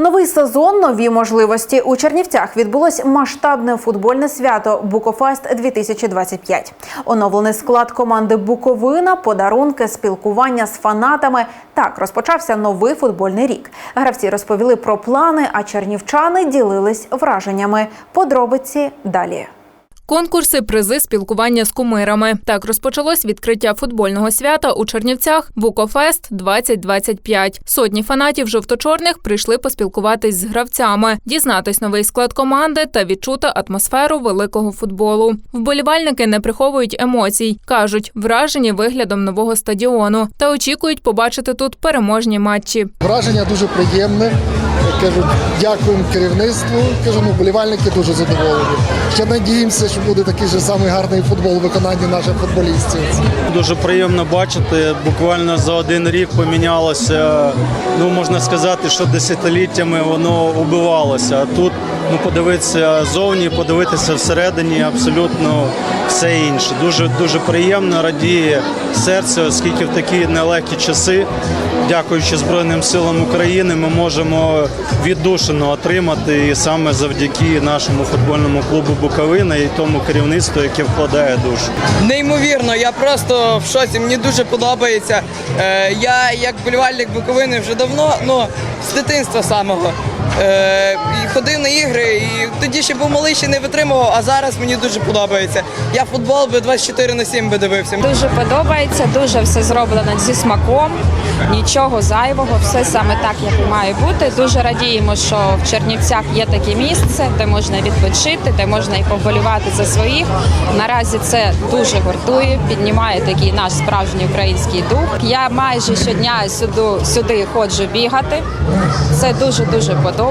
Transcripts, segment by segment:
Новий сезон, нові можливості у Чернівцях відбулось масштабне футбольне свято Букофест 2025 Оновлений склад команди Буковина, подарунки, спілкування з фанатами. Так розпочався новий футбольний рік. Гравці розповіли про плани, а чернівчани ділились враженнями. Подробиці далі. Конкурси, призи, спілкування з кумирами. Так розпочалось відкриття футбольного свята у Чернівцях Букофест 2025. Сотні фанатів жовто-чорних прийшли поспілкуватись з гравцями, дізнатись новий склад команди та відчути атмосферу великого футболу. Вболівальники не приховують емоцій, кажуть, вражені виглядом нового стадіону та очікують побачити тут переможні матчі. Враження дуже приємне. Кажу, дякуємо керівництву. Кажу, ну, болівальники дуже задоволені. Ще надіємося, що буде такий же самий гарний футбол у виконанні наших футболістів. Дуже приємно бачити. Буквально за один рік помінялося. Ну можна сказати, що десятиліттями воно убивалося. А тут ну подивитися зовні, подивитися всередині, абсолютно все інше. Дуже дуже приємно радіє серце, оскільки в такі нелегкі часи, дякуючи Збройним силам України, ми можемо віддушину отримати і саме завдяки нашому футбольному клубу Буковина і тому керівництву, яке вкладає душу. Неймовірно, я просто в шоці. Мені дуже подобається. Е, я як болівальник Буковини вже давно, ну з дитинства самого. Е, і ходив на ігри, і тоді ще був малий, ще не витримував, а зараз мені дуже подобається. Я футбол би 24 на 7 би дивився. Дуже подобається, дуже все зроблено зі смаком, нічого зайвого, все саме так, як має бути. Дуже радіємо, що в Чернівцях є таке місце, де можна відпочити, де можна і поболювати за своїх. Наразі це дуже гуртує, піднімає такий наш справжній український дух. Я майже щодня сюди, сюди ходжу бігати. Це дуже дуже подобається.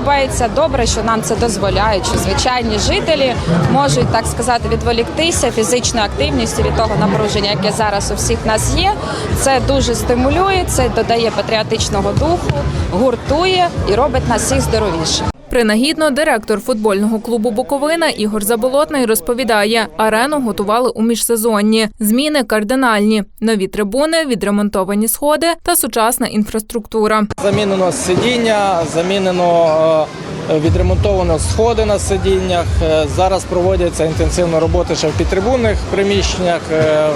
Добре, що нам це дозволяють, що звичайні жителі можуть так сказати відволіктися фізичною активністю від того напруження, яке зараз у всіх нас є. Це дуже стимулює, це додає патріотичного духу, гуртує і робить нас всіх здоровіше. Принагідно директор футбольного клубу Буковина Ігор Заболотний розповідає, арену готували у міжсезонні. Зміни кардинальні: нові трибуни, відремонтовані сходи та сучасна інфраструктура. Замінено сидіння, замінено е, відремонтовано сходи на сидіннях. Е, Зараз проводяться інтенсивно роботи ще в підтрибунних приміщеннях. Е,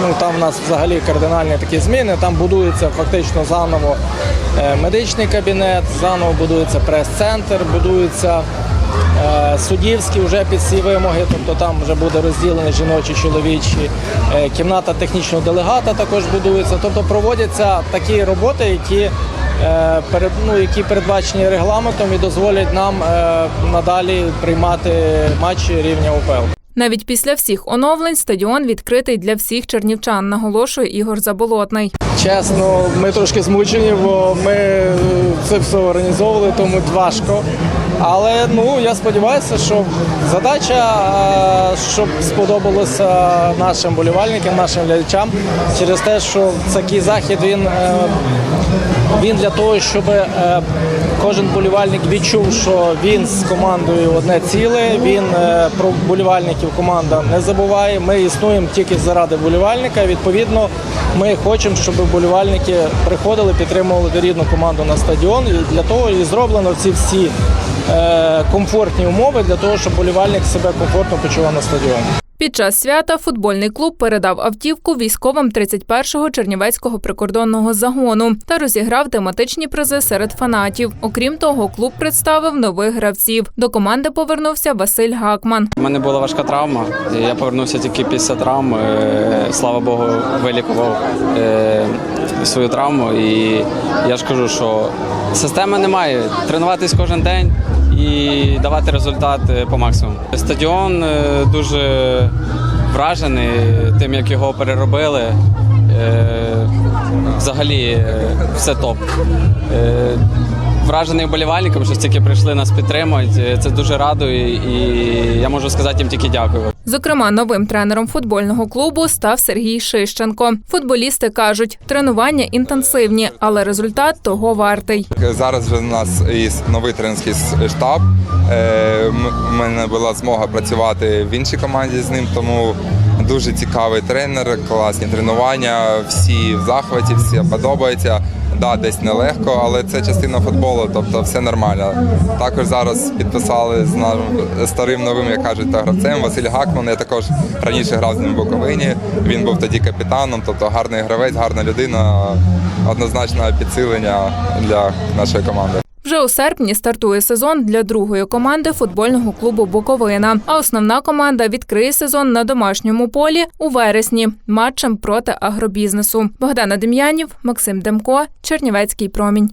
Ну там в нас взагалі кардинальні такі зміни. Там будується фактично заново медичний кабінет, заново будується прес-центр, будується е, вже під ці вимоги, тобто там вже буде розділені жіночі, чоловічі. Е, Кімната технічного делегата також будується. Тобто проводяться такі роботи, які е, ну, які передбачені регламентом і дозволять нам надалі приймати матчі рівня УПЛ. Навіть після всіх оновлень стадіон відкритий для всіх чернівчан, наголошує Ігор Заболотний. Чесно, ми трошки змучені, бо ми е, це все організовували, тому важко. Але ну я сподіваюся, що задача, е, щоб сподобалося нашим болівальникам, нашим глядачам, через те, що такий захід він, е, він для того, щоб кожен болівальник відчув, що він з командою одне ціле. Він е, про болівальників команда не забуває. Ми існуємо тільки заради болівальника. Відповідно, ми хочемо, щоб болівальники приходили, підтримували рідну команду на стадіон. І для того і зроблено ці всі е, комфортні умови для того, щоб болівальник себе комфортно почував на стадіоні. Під час свята футбольний клуб передав автівку військовим 31-го Чернівецького прикордонного загону та розіграв тематичні призи серед фанатів. Окрім того, клуб представив нових гравців. До команди повернувся Василь Гакман. У мене була важка травма. Я повернувся тільки після травми. Е, Слава Богу, вилікував е, свою травму. І я ж кажу, що системи немає. Тренуватись кожен день і давати результат е, по максимуму. Стадіон е, дуже вражений тим, як його переробили. Е, Взагалі все топ. Вражений вболівальником, що стільки прийшли нас підтримати. Це дуже радує, і я можу сказати їм тільки дякую. Зокрема, новим тренером футбольного клубу став Сергій Шищенко. Футболісти кажуть, тренування інтенсивні, але результат того вартий. Зараз вже у нас і новий тренерський штаб. Е, У мене була змога працювати в іншій команді з ним, тому дуже цікавий тренер, класні тренування, всі в захваті, всі подобається. Да, десь нелегко, але це частина футболу, тобто все нормально. Також зараз підписали з нашим старим новим, як кажуть, та гравцем Василь Гакман. Я також раніше грав з ним в Буковині. Він був тоді капітаном, тобто гарний гравець, гарна людина, однозначно підсилення для нашої команди. У серпні стартує сезон для другої команди футбольного клубу Буковина. А основна команда відкриє сезон на домашньому полі у вересні матчем проти агробізнесу. Богдана Дем'янів, Максим Демко, Чернівецький промінь.